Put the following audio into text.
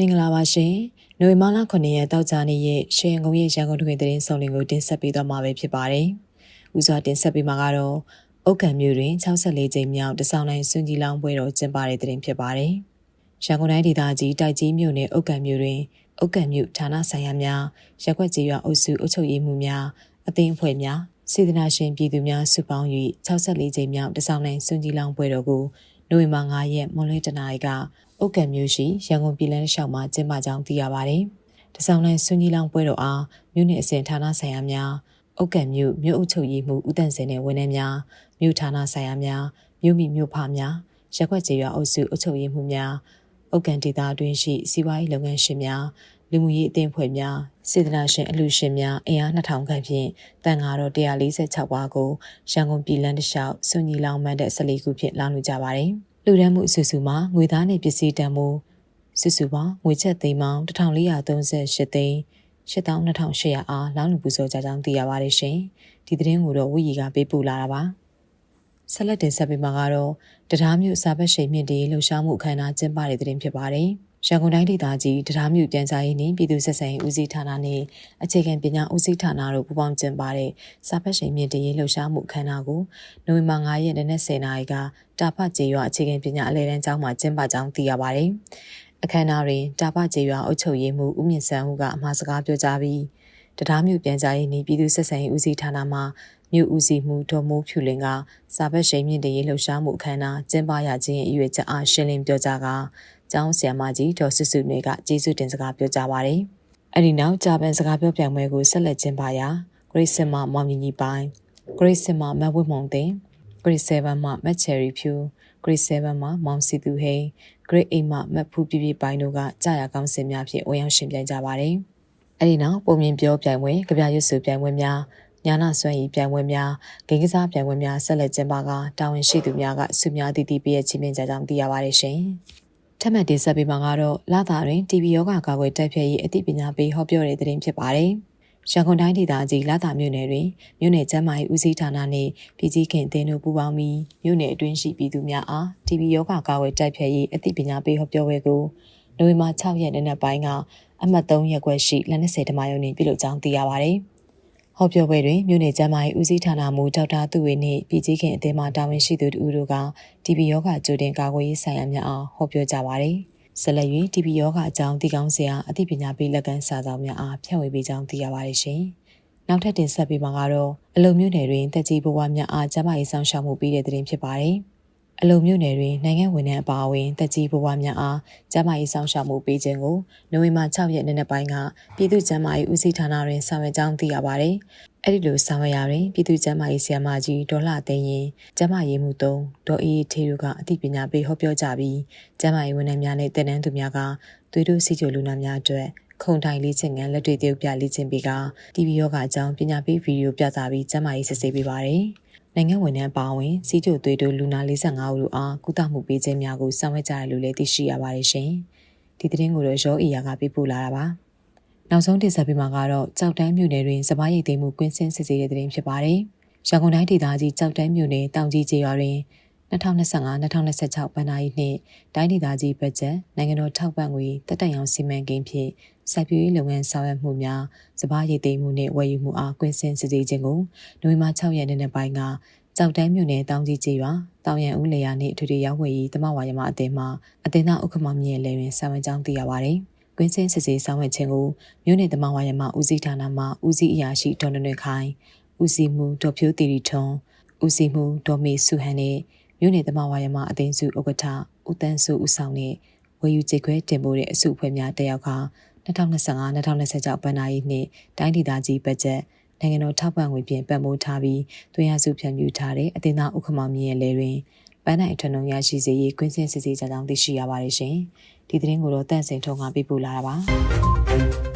မင်္ဂလာပါရှင်။နိုဝင်ဘာလ9ရက်တောက်ကြနေ့ရဲ့ရှေးရန်ကုန်ရဲ့ရန်ကုန်တွင်သတင်းဆောင်လင်ကိုတင်ဆက်ပေးသွားမှာပဲဖြစ်ပါတယ်။ဦးစွာတင်ဆက်ပေးမှာကတော့အုတ်ကံမြို့တွင်64ကြိမ်မြောက်တဆောင်တိုင်းစွန့်ကြီးလောင်းပွဲတော်ကျင်းပတဲ့သတင်းဖြစ်ပါတယ်။ရန်ကုန်တိုင်းဒေသကြီးတိုက်ကြီးမြို့နယ်အုတ်ကံမြို့တွင်အုတ်ကံမြို့ဌာနဆိုင်ရာများရက်ွက်ကြီးရွာအုပ်စုအုပ်ချုပ်ရေးမှူးများအသင်းအဖွဲ့များစေတနာရှင်ပြည်သူများစုပေါင်း၍64ကြိမ်မြောက်တဆောင်တိုင်းစွန့်ကြီးလောင်းပွဲတော်ကို နိုဝင်ဘာ9ရက်မွန်လွဲတနာရီကအုတ်ကံမြို့ရှိရန်ကုန်ပြည်လန်းလျှောက်မှာကျင်းပကြောင်းသိရပါတယ်။တဆောင်နိုင်ဆွန်ကြီးလောင်ပွဲတော်အားမြို့နယ်အစဉ်ဌာနဆိုင်ရာများအုတ်ကံမြို့မြို့အုပ်ချုပ်ရေးမှူးဦးတန့်စင်နဲ့ဝန်ထမ်းများမြို့ဌာနဆိုင်ရာများမြို့မိမြို့ဖများရက်ွက်ကျေးရွာအုပ်စုအုပ်ချုပ်ရေးမှူးများအုတ်ကံဒေသအတွင်းရှိစီးပွားရေးလုပ်ငန်းရှင်များ လူမှုရေးအသင်းဖွဲ့များစေတနာရှင်အလှူရှင်များအင်အား2000ခန့်ဖြင့်တန်ဃာတော်146ပါးကိုရန်ကုန်ပြည်လန်းတလျှောက်စွန်ကြီးလောင်မှတ်တဲ့14ခုဖြင့်လောင်းလူကြပါတယ်။လူဒန်းမှုအစုစုမှာငွေသားနဲ့ပစ္စည်းတန်မှုစုစုပေါင်းငွေချက်သိန်းပေါင်း1438သိန်း82,800အားလောင်းလူပူဇော်ကြကြောင်းသိရပါတယ်ရှင်။ဒီသတင်းကိုတော့ဝီရီကပေးပို့လာတာပါ။ဆက်လက်တင်ဆက်ပေးမှာကတော့တရားမျိုးစာပတ်ရှိန်မြင့်တီလှူရှားမှုအခမ်းအနားကျင်းပတဲ့သတင်းဖြစ်ပါတယ်။ ရန်ကုန်တိုင်းဒေသကြီးတရားမြို့ပြန်ကြားရေးနှင့်ပြည်သူ့ဆက်ဆံရေးဦးစီးဌာနနှင့်အခြေခံပညာဦးစီးဌာနတို့ပူးပေါင်းကျင်းပတဲ့စာဖတ်ရှင်မြင့်တရေးလှုပ်ရှားမှုအခမ်းအနားကိုနိုဝင်ဘာ9ရက်နေ့10:00နာရီကတာဖတ်ကျေးရွာအခြေခံပညာအလဲတန်းကျောင်းမှာကျင်းပကြောင်းသိရပါတယ်။အခမ်းအနားတွင်တာဖတ်ကျေးရွာအုပ်ချုပ်ရေးမှူးဦးမြင့်စန်းဦးကအမှားစကားပြောကြားပြီးတရားမြို့ပြန်ကြားရေးနှင့်ပြည်သူ့ဆက်ဆံရေးဦးစီးဌာနမှမြို့ဦးစီးမှုဒေါ်မိုးဖြူလင်းကစာပတ်ရှိန်မြင့်တရေးလှုပ်ရှားမှုအခမ်းအနားကျင်းပရခြင်းအရွယ်ချက်အားရှင်းလင်းပြောကြားကာ ကျောင်းဆရာမကြီးဒေါ်စုစုနေကကျေးဇူးတင်စကားပြောကြားပါတယ်။အဲဒီနောက်ဂျာပန်စကားပြောပြပွဲကိုဆက်လက်ကျင်းပရာ Grade 7မှမောင်မြင့်ကြီးပိုင်း Grade 7မှမတ်ဝတ်မုံတင် Grade 7မှမတ်ချယ်ရီဖြူ Grade 7မှမောင်စီသူဟိန် Grade 8မှမတ်ဖူးပြပြပိုင်းတို့ကကြာရကောင်းစင်များဖြင့်ဝင်ရောက်ရှင်ပြိုင်ကြပါတယ်။အဲဒီနောက်ပုံမြင်ပြောပြိုင်ပွဲကြပြရွတ်စုပြိုင်ပွဲများညာနာဆွမ်းရည်ပြိုင်ပွဲများဂိမ်းကစားပြိုင်ပွဲများဆက်လက်ကျင်းပကတာဝန်ရှိသူများကစုများတည်တည်ပြည့်ချင်းမြင်ကြကြောင်းသိရပါတယ်ရှင်။ ထပ်မံတင်ဆက်ပေးမှာကတော့လာတာတွင် TB ယောဂကာကွယ်တိုက်ဖျက်ရေးအသိပညာပေးဟောပြောတဲ့သတင်းဖြစ်ပါတယ်။ရန်ကုန်တိုင်းဒေသကြီးလာတာမြို့နယ်တွင်မြို့နယ်ကျန်းမာရေးဦးစီးဌာနနှင့်ပြည်ကြီးခင်အသင်းတို့ပူးပေါင်းပြီးမြို့နယ်အတွင်းရှိပြည်သူများအား TB ယောဂကာကွယ်တိုက်ဖျက်ရေးအသိပညာပေးဟောပြောပွဲကိုနိုဝင်ဘာ6ရက်နေ့နက်ပိုင်းကအမှတ်3ရက်ကွက်ရှိလက်20ဓမ္မယုံတွင်ပြုလုပ်ကြောင်းသိရပါဗျ။ ဟောပြောပွဲတွင်မြို့နယ်ကျန်းမာရေးဦးစီးဌာနမှဒေါက်တာသူဝေနှင့်ပြည်ကြီးခင်အသင်းမှတာဝန်ရှိသူတို့တို့က TB ယောဂကြိုတင်ကာကွယ်ရေးဆိုင်ရာများအားဟောပြောကြပါသည်။ဆက်လက်၍ TB ယောဂအကြောင်းသိကောင်းစရာအသိပညာပေးလက်ကမ်းစာဆောင်များအားဖြန့်ဝေပေးကြောင်းသိရပါတယ်ရှင်။နောက်ထပ်တင်ဆက်ပေးမှာကတော့အလုံမြို့နယ်တွင်တက်ကြီးဘဝများအားကျန်းမာရေးဆောင်ရှောက်မှုပေးတဲ့တင်ဖြစ်ပါတယ်။ အလုံမြို့နယ်တွင်နိုင်ငံဝန်ထမ်းအပါအဝင်တက်ကြီးဘဝများအားကျန်းမာရေးဆောင်ရှောက်မှုပေးခြင်းကိုနိုဝင်ဘာ6ရက်နေ့နေ့ပိုင်းကပြည်သူ့ကျန်းမာရေးဦးစီးဌာနတွင်ဆောင်ရွက်ကြောင်းသိရပါတယ်။အဲဒီလိုဆောင်ရွက်ရာတွင်ပြည်သူ့ကျန်းမာရေးဆရာမကြီးဒေါ်လာသိန်းရင်ကျန်းမာရေးမှုသုံးဒေါ်အေးထေတို့ကအသိပညာပေးဟောပြောကြပြီးကျန်းမာရေးဝန်ထမ်းများနဲ့တည်တန်းသူများကသွေးတို့စီချိုလူနာများအတွက်ခုံတိုင်လေးချင်ငန်းလက်တွေတရုပ်ပြလေးချင်ပြီးက TV ယောဂအကြောင်းပညာပေးဗီဒီယိုပြသပြီးကျန်းမာရေးစစ်ဆေးပေးပါတယ်။ နိုင်ငံဝန်ထမ်းပါဝင်စီးကျိုသွေးတို့လူနာ45ဦးတို့အားကုသမှုပေးခြင်းများကိုဆောင်ရွက်ကြရလို့လည်းသိရှိရပါတယ်ရှင်။ဒီသတင်းကိုတော့ရောအီယာကပြပို့လာတာပါ။နောက်ဆုံးတင်ဆက်ပေးမှာကတော့ကြောက်တန်းမြို့နယ်တွင်စပားရိတ်သိမ်းမှုကွင်းစင်းစစ်ဆေးတဲ့သတင်းဖြစ်ပါတယ်။ရန်ကုန်တိုင်းဒေသကြီးကြောက်တန်းမြို့နယ်တောင်ကြီးကျေးရွာတွင် 2025-2026ဘဏ္ဍာရေးနှင့်တိုင်းဒေသကြီးဘတ်ဂျက်နိုင်ငံတော်ထောက်ပံ့ငွေတက်တက်ရောင်စီမံကိန်းဖြင့်စိုက်ပျိုးရေးလုပ်ငန်းဆောင်ရွက်မှုများစပားရည်သိမ်းမှုနှင့်ဝယ်ယူမှုအားကွင်းဆင်းစစ်ဆေးခြင်းကိုနိုဝင်ဘာ6ရက်နေ့နေ့ပိုင်းကကြောက်တန်းမြို့နယ်တောင်ကြီးကျေးရွာတောင်ရန်ဦးလေယာနှင့်အထူးတွေရောက်ဝယ်ရေးတမဝါယမအသင်းမှအသင်းသားဥက္ကမမြင့်လည်းတွင်ဆောင်ရွက်ကြောင်းသိရပါသည်ကွင်းစင်းစစ်ဆေးဆောင်ရွက်ခြင်းကိုမြို့နယ်တမဝါယမဦးစီးဌာနမှဦးစီးအရာရှိဒေါ်နွယ်ခိုင်ဦးစီးမှုဒေါ်ဖြိုးတီရီထွန်းဦးစီးမှုဒေါ်မေစုဟန်နှင့် မြို့နယ်တမဝါယမအသင်းစုဥက္ကဋ္ဌဦးတန်းစုဦးဆောင်နှင့်ဝယ်ယူကြေခွဲတင်ပို့တဲ့အစုအဖွဲ့များတက်ရောက်ခါ2025-2026ဘဏ္ဍာရေးနှစ်တိုင်းဒေသကြီးဘတ်ဂျက်နိုင်ငံတော်ထောက်ပံ့ငွေဖြင့်ပတ်မိုးထားပြီးတွင်ရစုဖြန့်ဖြူးထားတဲ့အတင်သားဥက္ကမောင်မြင့်ရဲ့လဲတွင်ပန်းနိုင်အထွန်းုံရရှိစေရေးကွင်းစင်စစ်ဆေးကြကြောင်းသိရှိရပါတယ်ရှင်။ဒီသတင်းကိုတော့တန့်စင်ထုံးကပြပို့လာတာပါ။